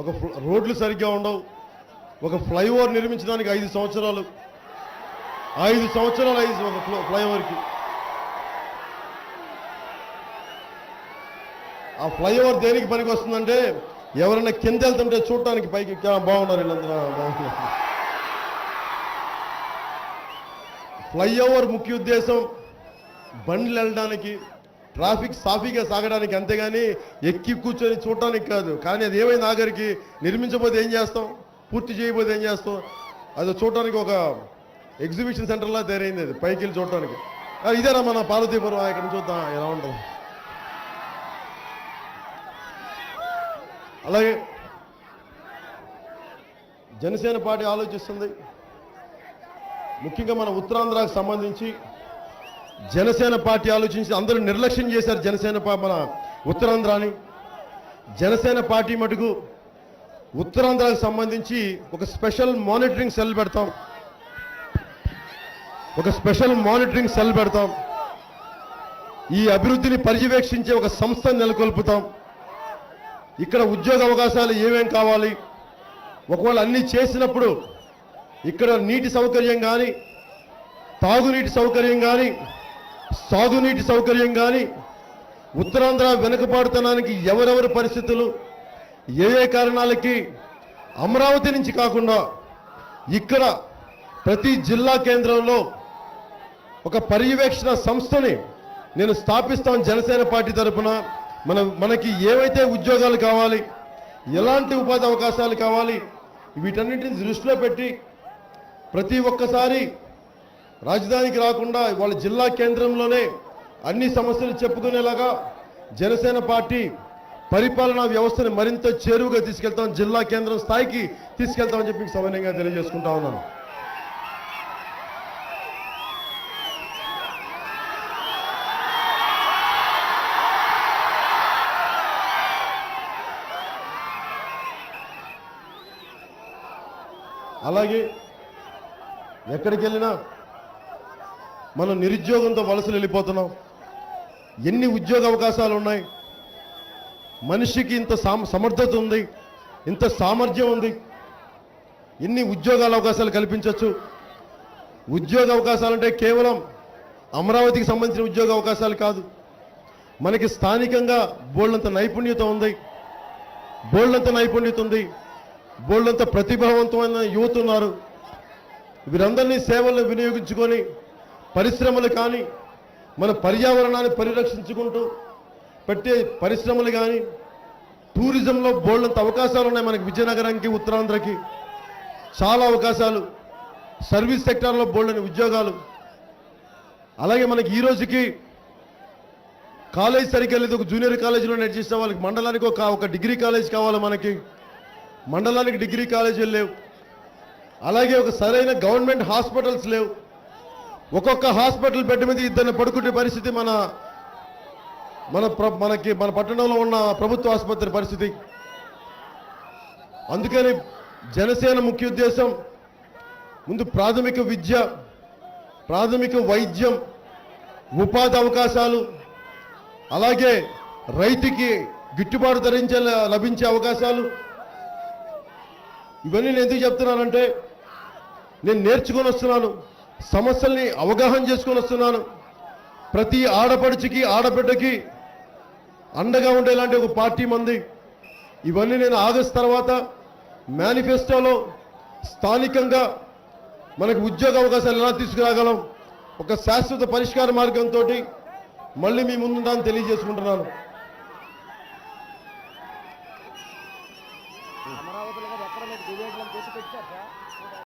ఒక రోడ్లు సరిగ్గా ఉండవు. ఒక ఫ్లైఓవర్ నిర్మించడానికి ఐదు సంవత్సరాలు. ఐదు సంవత్సరాలు ఐదు ఒక ఫ్లైఓవర్కి. ఆ ఫ్లైఓవర్ దేనికి పనికి వస్తుందంటే ఎవరైనా కింద వెళ్తుంటే చూడటానికి పైకి బాగున్నారు వీళ్ళందరూ బాగున్నారు. ఫ్లైఓవర్ ముఖ్య ఉద్దేశం బండ్లు వెళ్ళడానికి ట్రాఫిక్ సాఫీగా సాగడానికి అంతేగాని ఎక్కి కూర్చొని చూడటానికి కాదు. కానీ అది ఏమైంది ఆఖరికి నిర్మించబోతే ఏం చేస్తాం? పూర్తి చేయబోతే ఏం చేస్తాం? అది చూడటానికి ఒక ఎగ్జిబిషన్ సెంటర్లా తయారైంది అది పైకి వెళ్ళి చూడటానికి. ఇదేనా మన పార్వతీపురం ఇక్కడ చూద్దాం ఎలా ఉంటుంది. అలాగే జనసేన పార్టీ ఆలోచిస్తుంది. ముఖ్యంగా మన ఉత్తరాంధ్రకు సంబంధించి జనసేన పార్టీ ఆలోచించి అందరూ నిర్లక్ష్యం చేశారు జనసేన మన ఉత్తరాంధ్రాని. జనసేన పార్టీ మటుకు ఉత్తరాంధ్రకు సంబంధించి ఒక స్పెషల్ మానిటరింగ్ సెల్ పెడతాం. ఒక స్పెషల్ మానిటరింగ్ సెల్ పెడతాం. ఈ అభివృద్ధిని పర్యవేక్షించే ఒక సంస్థను నెలకొల్పుతాం. ఇక్కడ ఉద్యోగ అవకాశాలు ఏమేం కావాలి? ఒకవేళ అన్ని చేసినప్పుడు ఇక్కడ నీటి సౌకర్యం కానీ తాగునీటి సౌకర్యం కానీ సాగునీటి సౌకర్యం కానీ ఉత్తరాంధ్ర వెనుకబాటుతనానికి ఎవరెవరి పరిస్థితులు ఏ ఏ కారణాలకి అమరావతి నుంచి కాకుండా ఇక్కడ ప్రతి జిల్లా కేంద్రంలో ఒక పర్యవేక్షణ సంస్థని నేను స్థాపిస్తాను జనసేన పార్టీ తరపున. మన మనకి ఏవైతే ఉద్యోగాలు కావాలి ఎలాంటి ఉపాధి అవకాశాలు కావాలి వీటన్నిటిని దృష్టిలో పెట్టి ప్రతి ఒక్కసారి రాజధానికి రాకుండా వాళ్ళ జిల్లా కేంద్రంలోనే అన్ని సమస్యలు చెప్పుకునేలాగా జనసేన పార్టీ పరిపాలనా వ్యవస్థను మరింత చేరువుగా తీసుకెళ్తాం జిల్లా కేంద్రం స్థాయికి తీసుకెళ్తామని చెప్పి మీకు తెలియజేసుకుంటా ఉన్నాను. అలాగే ఎక్కడికి వెళ్ళినా మనం నిరుద్యోగంతో వలసలు వెళ్ళిపోతున్నాం. ఎన్ని ఉద్యోగ అవకాశాలు ఉన్నాయి? మనిషికి ఇంత సామ సమర్థత ఉంది ఇంత సామర్థ్యం ఉంది. ఎన్ని ఉద్యోగాల అవకాశాలు కల్పించవచ్చు ఉద్యోగ అవకాశాలంటే కేవలం అమరావతికి సంబంధించిన ఉద్యోగ అవకాశాలు కాదు. మనకి స్థానికంగా బోళ్ళంత నైపుణ్యత ఉంది బోళ్ళంత నైపుణ్యత ఉంది బోళ్ళంత ప్రతిభావంతమైన యువత ఉన్నారు వీరందరినీ సేవలను వినియోగించుకొని పరిశ్రమలు కానీ మన పర్యావరణాన్ని పరిరక్షించుకుంటూ పెట్టే పరిశ్రమలు కానీ టూరిజంలో బోల్డంత అవకాశాలు ఉన్నాయి మనకి విజయనగరానికి ఉత్తరాంధ్రకి. చాలా అవకాశాలు. సర్వీస్ సెక్టార్లో బోల్డని ఉద్యోగాలు. అలాగే మనకి ఈ రోజుకి కాలేజ్ సరిగ్గా లేదు ఒక జూనియర్ కాలేజీలో నడిచేసిన వాళ్ళకి మండలానికి ఒక ఒక డిగ్రీ కాలేజ్ కావాలి మనకి. మండలానికి డిగ్రీ కాలేజీలు లేవు. అలాగే ఒక సరైన గవర్నమెంట్ హాస్పిటల్స్ లేవు. ఒక్కొక్క హాస్పిటల్ బెడ్ మీద ఇద్దరిని పడుకునే పరిస్థితి మన మన ప్ర- మనకి మన పట్టణంలో ఉన్న ప్రభుత్వ ఆసుపత్రి పరిస్థితి. అందుకని జనసేన ముఖ్య ఉద్దేశం ముందు ప్రాథమిక విద్య ప్రాథమిక వైద్యం ఉపాధి అవకాశాలు అలాగే రైతుకి గిట్టుబాటు ధరించే లభించే అవకాశాలు. ఇవన్నీ నేను ఎందుకు చెప్తున్నానంటే నేను నేర్చుకొని వస్తున్నాను. సమస్యల్ని అవగాహన చేసుకొని వస్తున్నాను. ప్రతి ఆడపడుచుకి ఆడబిడ్డకి అండగా ఉండేలాంటి ఒక పార్టీ మంది. ఇవన్నీ నేను ఆగస్ట్ తర్వాత మేనిఫెస్టోలో స్థానికంగా మనకు ఉద్యోగ అవకాశాలు ఎలా తీసుకురాగలం ఒక శాశ్వత పరిష్కార మార్గంతో మళ్ళీ మీ ముందుంటానని తెలియజేసుకుంటున్నాను. అమరావతిలో ఎక్కడ మీరు డిబేట్లను చేసి పెట్టారు?